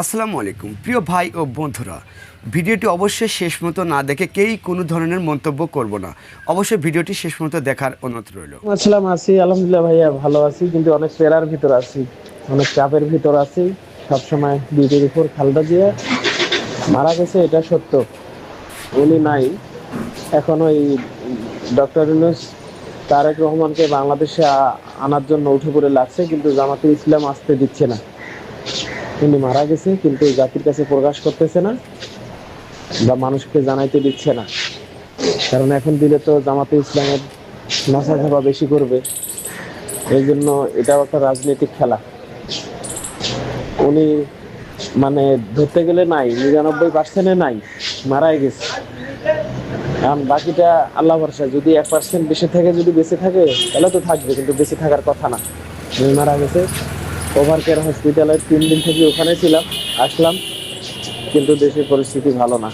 আসসালামু আলাইকুম। প্রিয় ভাই ও বন্ধুরা, ভিডিওটি অবশ্যই শেষ মতো না দেখে কেউই কোনো ধরনের মন্তব্য করব না। অবশ্যই ভিডিওটি শেষ মতো দেখার অনুরোধ রইল। আসসালাম আছি আলহামদুলিল্লাহ ভাইয়া, ভালো আছি। কিন্তু অনেক প্রেরার ভিতর আছি, অনেক চাপের ভিতর আছি। সবসময় ডিউটির উপর খালদা দিয়ে মারা গেছে, এটা সত্য। উনি নাই। এখন ওই ডক্টর ইউনুস তারেক রহমানকে বাংলাদেশে আনার জন্য উঠে পড়ে লাগছে, কিন্তু জামাতে ইসলাম আসতে দিচ্ছে না। উনি মারা গেছে, কিন্তু জাতির কাছে প্রকাশ করতেছে না বা মানুষকে জানাইতে দিচ্ছে না। কারণ এখন দিলে তো জামাতে ইসলামের নাসা ধাবা বেশি করবে। এই জন্য এটাও একটা রাজনৈতিক খেলা। উনি মানে ধরতে গেলে নাই, নিরানব্বই পার্সেন্টে নাই, মারাই গেছে। কারণ বাকিটা আল্লাহ ভরসা, যদি এক পার্সেন্ট বেশি থাকে, যদি বেঁচে থাকে, তাহলে তো থাকবে, কিন্তু বেঁচে থাকার কথা না। মারা গেছে। ওভার কেয়ার হসপিটালে তিন দিন থেকে ওখানে ছিলাম আসলাম কিন্তু দেশের পরিস্থিতি ভালো না।